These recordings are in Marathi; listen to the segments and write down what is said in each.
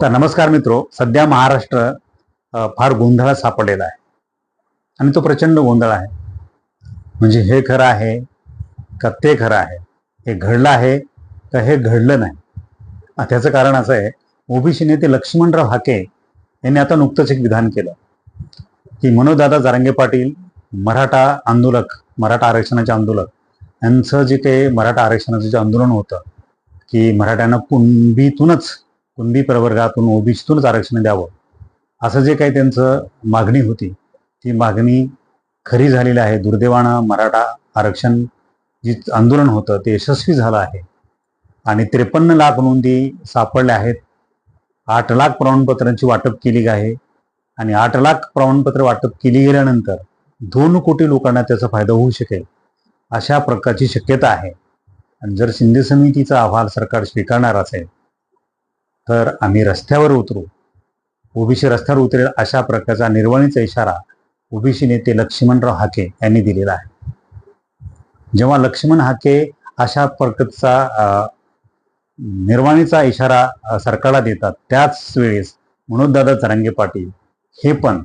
तर नमस्कार मित्रो सध्या महाराष्ट्र फार गोंधळात सापडलेला आहे. आणि तो प्रचंड गोंधळ आहे. म्हणजे हे खरं आहे का ते खरं आहे? हे घडलं आहे का हे घडलं नाही? त्याचं कारण असं आहे ओबीसी नेते लक्ष्मणराव हाके यांनी आता नुकतंच एक विधान केलं. की मनोजदादा जारंगे पाटील मराठा आंदोलक मराठा आरक्षणाचे आंदोलक यांचं जे काही मराठा आरक्षणाचं जे आंदोलन होतं की मराठ्यांना कुणबीतूनच कुणबी प्रवर्गातून ओबीसीतूनच आरक्षण द्यावं असं जे काही त्यांचं मागणी होती ती मागणी खरी झालेली आहे. दुर्दैवानं मराठा आरक्षण जी आंदोलन होतं ते यशस्वी झालं आहे. आणि त्रेपन्न लाख नोंदी सापडल्या आहेत. आठ लाख प्रमाणपत्रांची वाटप केली आहे. आणि आठ लाख प्रमाणपत्र वाटप केली गेल्यानंतर दोन कोटी लोकांना त्याचा फायदा होऊ शकेल अशा प्रकारची शक्यता आहे. आणि जर शिंदे समितीचा अहवाल सरकार स्वीकारणार असेल तर आम्ही रस्त्यावर उतरू. ओबीसी रस्त्यावर उतरेल अशा प्रकारचा निर्वाणीचा इशारा ओबीसी नेते लक्ष्मणराव हाके यांनी दिलेला आहे. जेव्हा लक्ष्मण हाके अशा प्रकारचा निर्वाणीचा इशारा सरकारला देतात त्याच वेळेस मनोजदादा तरंगे पाटील हे पण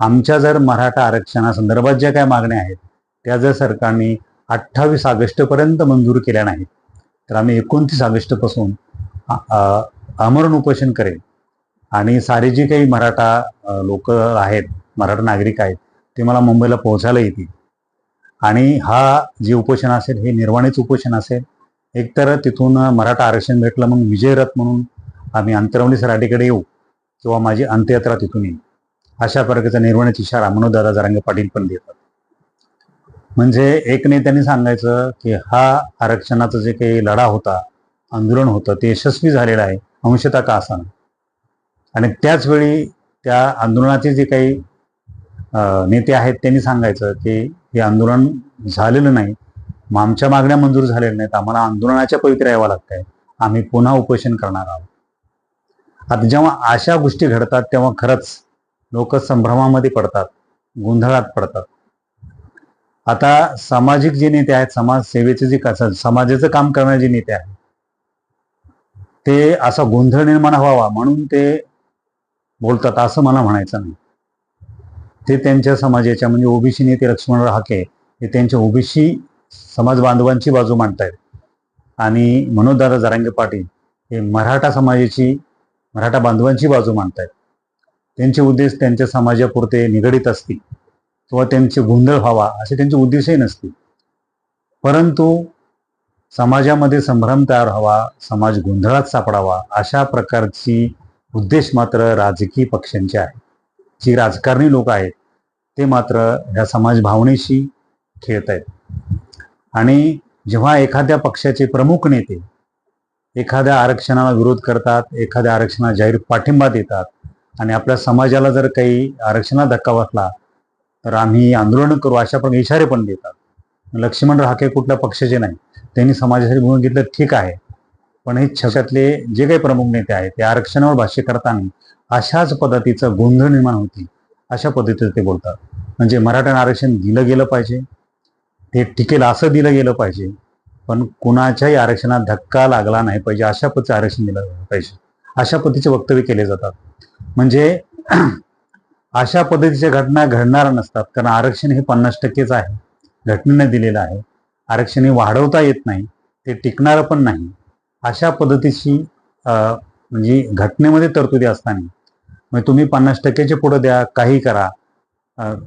आमच्या जर मराठा आरक्षणासंदर्भात ज्या काय मागण्या आहेत त्या जर सरकारने अठ्ठावीस ऑगस्टपर्यंत मंजूर केल्या नाहीत तर आम्ही एकोणतीस ऑगस्टपासून आमरण उपोषण करेल. आणि सारे जे काही मराठा लोक आहेत मराठा नागरिक आहेत ते मला मुंबईला पोहोचायला येतील. आणि हा जे उपोषण असेल हे निर्वाणीच उपोषण असेल एकतर तिथून मराठा आरक्षण भेटलं मग विजयरथ म्हणून आम्ही अंतरवणी सराठीकडे येऊ किंवा माझी अंत्ययात्रा तिथून येईल. अशा प्रकारचा निर्वाणीचा इशारा मनोदादा जरांगे पाटील पण देतात. म्हणजे एक नेत्याने सांगायचं की हा आरक्षणाचा जे काही लढा होता आंदोलन होतं ते यशस्वी झालेलं आहे. अंशतः का असा आणि त्याच वेळी त्या आंदोलनाचे जे काही नेते आहेत त्यांनी सांगायचं की हे आंदोलन झालेलं नाही. मग आमच्या मागण्या मंजूर झालेल्या नाहीत. आम्हाला आंदोलनाच्या पवित्र यावं लागतंय आम्ही पुन्हा उपोषण करणार आहोत. आता जेव्हा अशा गोष्टी घडतात तेव्हा खरंच लोक संभ्रमामध्ये पडतात गोंधळात पडतात. आता सामाजिक जे नेते आहेत समाज सेवेचे जे कसं समाजाचं काम करणारे जे नेते आहेत ते असा गोंधळ निर्माण व्हावा म्हणून ते बोलतात असं मला म्हणायचं नाही. ते त्यांच्या समाजाच्या म्हणजे ओबीसी नेते लक्ष्मणराव हाके हे त्यांच्या ओबीसी समाज बांधवांची बाजू मांडतायत. आणि मनोजदादा जरांगे पाटील हे मराठा समाजाची मराठा बांधवांची बाजू मांडतायत. त्यांचे उद्देश त्यांच्या समाजापुरते निगडीत असतील किंवा त्यांचे गोंधळ व्हावा असे त्यांचे उद्देशही नसतील. परंतु समाजामध्ये संभ्रम तयार व्हावा समाज गोंधळात सापडावा अशा प्रकारची उद्देश मात्र राजकीय पक्षांचे आहे जी राजकारणी लोक आहेत ते मात्र ह्या समाज भावनेशी खेळत आहेत. आणि जेव्हा एखाद्या पक्षाचे प्रमुख नेते एखाद्या आरक्षणाला विरोध करतात एखाद्या आरक्षणाला जाहीर पाठिंबा देतात आणि आपल्या समाजाला जर काही आरक्षणाला धक्का बसला तर आम्ही आंदोलन करू अशा पण इशारे पण देतात. लक्ष्मणराव हाके कुठल्या पक्षाचे नाही त्यांनी समाजासाठी भूमिका घेतलं ठीक आहे. पण हे छशातले जे काही प्रमुख नेते आहेत ते आरक्षणावर भाष्य करताना अशाच पद्धतीचा गोंधळ निर्माण होती अशा पद्धतीचं ते बोलतात. म्हणजे मराठा आरक्षण दिलं गेलं पाहिजे ते टिकेल असं दिलं गेलं पाहिजे पण कुणाच्याही आरक्षणात धक्का लागला नाही पाहिजे अशा पद्धतीचं आरक्षण दिलं पाहिजे. अशा पद्धतीचे वक्तव्य केले जातात. म्हणजे अशा पद्धतीच्या घटना घडणार नसतात कारण आरक्षण हे पन्नास टक्केच आहे घटनेने दिलेलं आहे. आरक्षण हे वाढवता येत नाही ते टिकणारं पण नाही. अशा पद्धतीची अं, म्हणजे घटनेमध्ये तरतुदी असताना मग तुम्ही पन्नास टक्क्याचे पुढं द्या काही करा.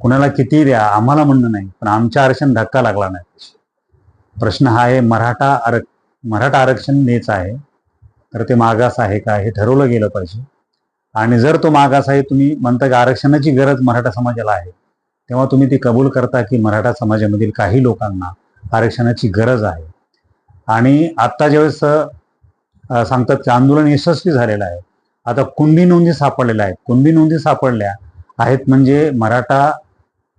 कुणाला किती द्या आम्हाला म्हणणं नाही पण आमच्या आरक्षण धक्का लागला नाही. प्रश्न हा आहे मराठा आरक मराठा आरक्षण नेच आहे. तर ते मागास आहे का हे ठरवलं गेलं पाहिजे. आणि जर तो मागास आहे तुम्ही म्हणता की आरक्षणाची गरज मराठा समाजाला आहे तेव्हा तुम्ही ती कबूल करता की मराठा समाजामधील काही लोकांना आरक्षणाची गरज आहे. आणि आत्ता ज्यावेळेस सांगतात की आंदोलन यशस्वी झालेलं आहे. आता कुंडी नोंदी सापडलेल्या आहेत. कुंडी नोंदी सापडल्या आहेत म्हणजे मराठा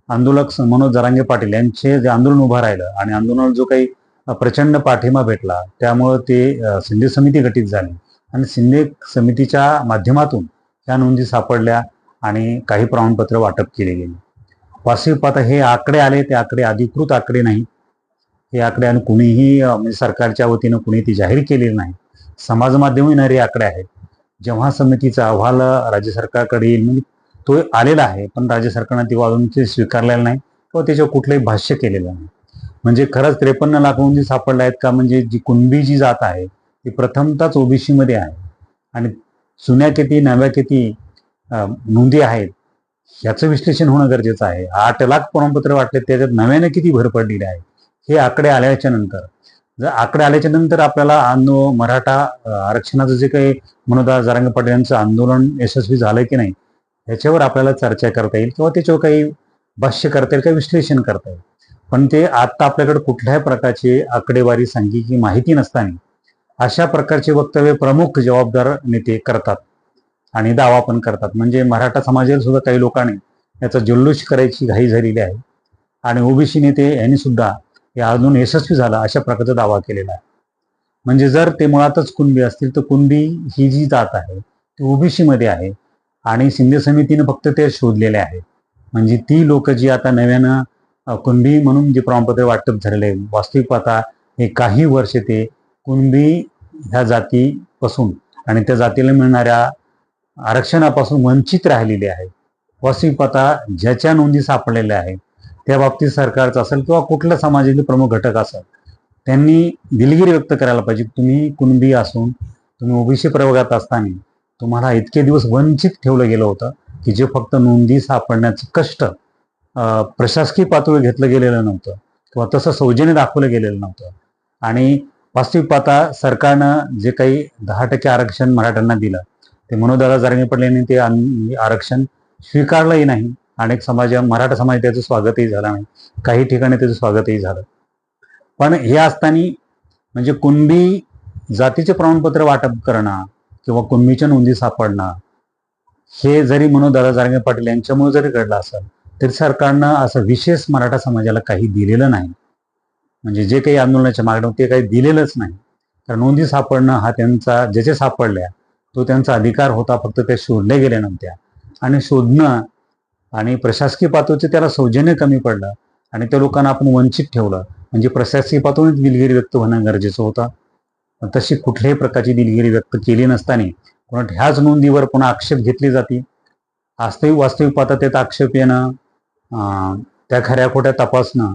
आंदोलक मनोज जरांगे पाटील यांचे जे आंदोलन उभं राहिलं आणि आंदोलनाला जो काही प्रचंड पाठिंबा भेटला त्यामुळं ते शिंदे समिती गठीत झाली. आणि शिंदे समितीच्या माध्यमातून त्या नोंदी सापडल्या आणि काही प्रमाणपत्र वाटप केले गेले. वास्तविक आता हे आकडे आले ते आकडे अधिकृत आकडे नाही. हे आकडे आणि कुणीही म्हणजे सरकारच्या वतीनं कुणी ती जाहीर केलेली नाही. समाज माध्यम येणारे आकडे आहेत. जेव्हा समितीचा अहवाल राज्य सरकारकडे येईल म्हणजे तो आलेला आहे पण राज्य सरकारनं ती अजून ते स्वीकारलेलं नाही किंवा त्याच्यावर कुठलंही भाष्य केलेलं नाही. म्हणजे खरंच त्रेपन्न लाख नोंदी सापडल्या आहेत का म्हणजे जी कुणबी जी जात आहे ती प्रथमतःच ओबीसीमध्ये आहे. आणि जुन्या किती नव्या किती नोंदी आहेत याचं विश्लेषण होणं गरजेचं आहे. आठ लाख प्रमाणपत्र वाटले त्याच्यात नव्याने किती भर पडलेली आहे? हे आकडे आल्याच्यानंतर. जर आकडे आल्याच्यानंतर आपल्याला आंदो मराठा आरक्षणाचं जे काही मनोदा जारंग पाटील यांचं आंदोलन यशस्वी झालं की नाही ह्याच्यावर आपल्याला चर्चा करता येईल किंवा त्याच्यावर काही भाष्य करता येईल काही विश्लेषण करता येईल. पण ते आता आपल्याकडे कुठल्याही प्रकारची आकडेवारी सांख्यिकी माहिती नसताना अशा प्रकारचे वक्तव्य प्रमुख जबाबदार नेते करतात आणि दावा पण करतात. म्हणजे मराठा समाजाला सुद्धा काही लोकांनी याचा जल्लोष करायची घाई झालेली आहे. आणि ओबीसी नेते यांनी सुद्धा हे अजून यशस्वी झाला अशा प्रकारचा दावा केलेला आहे. म्हणजे जर ते मुळातच कुणबी असतील तर कुणबी ही जी जात आहे ती ओबीसीमध्ये आहे आणि शिंदे समितीने फक्त ते शोधलेले आहे. म्हणजे ती लोक जी आता नव्यानं कुणबी म्हणून जे प्रमाणपत्र वाटप झालेले आहे वास्तविक पाहता हे काही वर्ष ते कुणबी ह्या जातीपासून आणि त्या जातीला मिळणाऱ्या आरक्षणापासून वंचित राहिलेले आहे. वास्तविक पाहता ज्याच्या नोंदी सापडलेल्या आहेत त्या बाबतीत सरकारचं असेल किंवा कुठलं समाजातील प्रमुख घटक असेल त्यांनी दिलगिरी व्यक्त करायला पाहिजे तुम्ही कुणबी असून तुम्ही ओबीसी प्रवर्गात असताना तुम्हाला इतके दिवस वंचित ठेवलं गेलं होतं की जे फक्त नोंदी सापडण्याचं कष्ट प्रशासकीय पातळीवर घेतलं गेलेलं नव्हतं किंवा तसं सौजन्य दाखवलं गेलेलं नव्हतं. आणि वास्तविक पाहता सरकारनं जे काही दहा टक्के आरक्षण मराठ्यांना दिलं ते मनोदादा जारंगे पडल्याने ते आरक्षण स्वीकारलंही नाही. अनेक समाज मराठा समाज त्याचं स्वागतही झालं नाही. काही ठिकाणी त्याचं स्वागतही झालं. पण हे असताना म्हणजे कुणबी जातीचे प्रमाणपत्र वाटप करणं किंवा कुणबीच्या नोंदी सापडणं हे जरी मनोदादा जारंगे पाटील यांच्यामुळे जरी घडलं असेल तरी सरकारनं असं विशेष मराठा समाजाला काही दिलेलं नाही. म्हणजे जे काही आंदोलनाच्या मागण्या ते काही दिलेलंच नाही. तर नोंदी सापडणं हा त्यांचा ज्याचे सापडल्या तो त्यांचा अधिकार होता फक्त त्या शोधल्या गेल्या नव्हत्या. आणि शोधणं आणि प्रशासकीय पातळीचं त्याला सौजन्य कमी पडलं आणि त्या लोकांना आपण वंचित ठेवलं. म्हणजे प्रशासकीय पातळीत दिलगिरी व्यक्त होणं गरजेचं होतं. तशी कुठल्याही प्रकारची दिलगिरी व्यक्त केली नसताना पुन्हा ह्याच नोंदीवर पुन्हा आक्षेप घेतली जाते वास्तविक वास्तविक पातळीत आक्षेप येणं त्या खऱ्या खोट्या तपासणं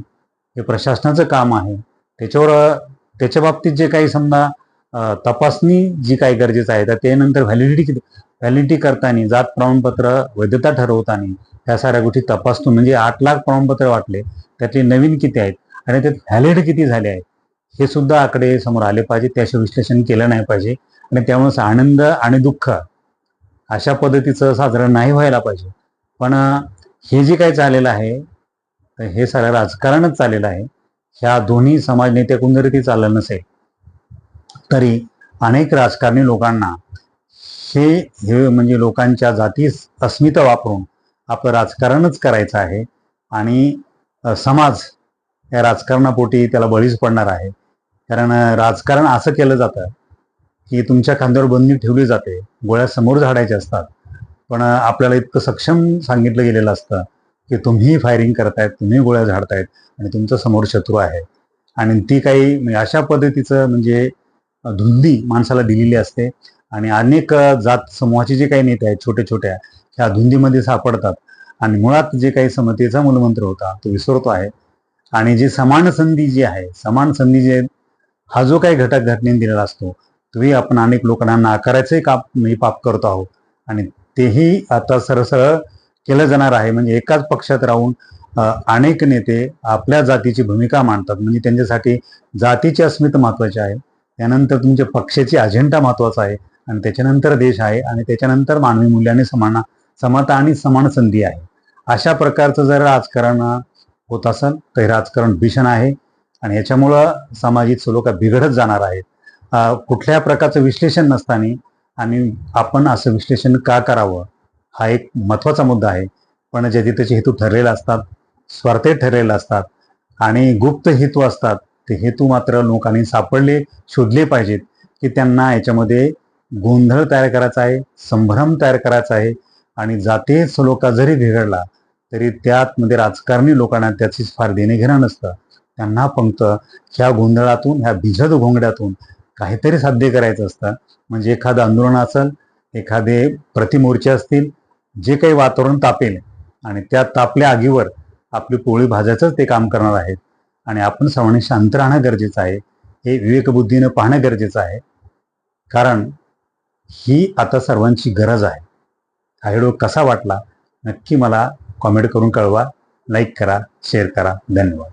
हे प्रशासनाचं काम आहे. त्याच्यावर त्याच्या बाबतीत जे काही समजा तपासणी जी काही गरजेचं आहे तर त्यानंतर व्हॅलिडिटी व्हॅलिडिटी करताना जात प्रमाणपत्र वैधता ठरवताना ह्या साऱ्या गोष्टी तपासतो. म्हणजे आठ लाख प्रमाणपत्र वाटले त्यातले नवीन किती आहेत आणि त्यात व्हॅलिड किती झाले आहेत हे सुद्धा आकडे समोर आले पाहिजे. त्याचे विश्लेषण केलं नाही पाहिजे. आणि त्यामुळे आनंद आणि दुःख अशा पद्धतीचं साजरं नाही व्हायला पाहिजे. पण हे जे काही चाललेलं आहे तर हे सारं राजकारणच चाललेलं आहे. ह्या दोन्ही समाज नेत्याकडून जरी ते चाललं नसेल तरी अनेक राजकारणी लोकांना हे हे म्हणजे लोकांच्या जाती अस्मिता वापरून आपलं राजकारणच करायचं आहे. आणि समाज या राजकारणापोटी त्याला बळीच पडणार आहे. कारण राजकारण असं केलं जातं की तुमच्या खांद्यावर बंदी ठेवली जाते. गोळ्या समोर झाडायचे असतात. पण आपल्याला इतकं सक्षम सांगितलं गेलेलं असतं की तुम्ही फायरिंग करतायत तुम्ही गोळ्या झाडतायत आणि तुमचा समोर शत्रू आहे. आणि ती काही म्हणजे अशा पद्धतीचं म्हणजे धुंदी माणसाला दिलेली असते. आणि अनेक जात समूहाचे जे काही नेते आहेत छोट्या छोट्या ह्या धुंदीमध्ये सापडतात. आणि मुळात जे काही समतेचा मूलमंत्र होता तो विसरतो आहे. आणि जी समान संधी जी आहे समान संधी जे हा जो काही घटक घटनेने दिलेला असतो तोही आपण अनेक लोकांना नाकारायचे काप मी पाप करतो आहोत. आणि तेही आता सरसळ केलं जाणार आहे. म्हणजे एकाच पक्षात राहून अनेक नेते आपल्या जातीची भूमिका मांडतात. म्हणजे त्यांच्यासाठी जातीची अस्मिता महत्वाची आहे. त्यानंतर तुमच्या पक्षाची अजेंडा महत्त्वाचा आहे. आणि त्याच्यानंतर देश आहे आणि त्याच्यानंतर मानवी मूल्याने समान समता आणि समान संधी आहे. अशा प्रकारचं जर राजकारण होत असेल तर हे राजकारण भीषण आहे आणि याच्यामुळं सामाजिक सलोखा बिघडत जाणार आहेत. कुठल्या प्रकारचं विश्लेषण नसताना आणि आपण असं विश्लेषण का करावं? हा एक महत्त्वाचा मुद्दा आहे. पण जे त्याचे हेतू ठरलेले असतात स्वार्थे ठरलेले असतात आणि गुप्त हेतू असतात ते हेतू मात्र लोकांनी सापडले शोधले पाहिजेत की त्यांना याच्यामध्ये गोंधळ तयार करायचा आहे संभ्रम तयार करायचा आहे आणि जातीय सलोखा जरी बिघडला तरी त्यात मध्ये राजकारणी लोकांना त्याची फार देणे घेणं नसतं. त्यांना फक्त ह्या गोंधळातून ह्या भिजत घोंगड्यातून काहीतरी साध्य करायचं असतं. म्हणजे एखादं आंदोलन असेल एखादे प्रतिमोर्चे असतील जे काही वातावरण तापेल आणि त्या तापल्या आगीवर आपली पोळी भाजायचंच ते काम करणार आहेत. आणि आपण सर्वांनी शांत राहणं गरजेचं आहे. हे विवेकबुद्धीनं पाहणं गरजेचं आहे. कारण ही आता सर्वांची गरज आहे. हा व्हिडिओ कसा वाटला नक्की मला कॉमेंट करून कळवा. लाईक करा शेअर करा. धन्यवाद.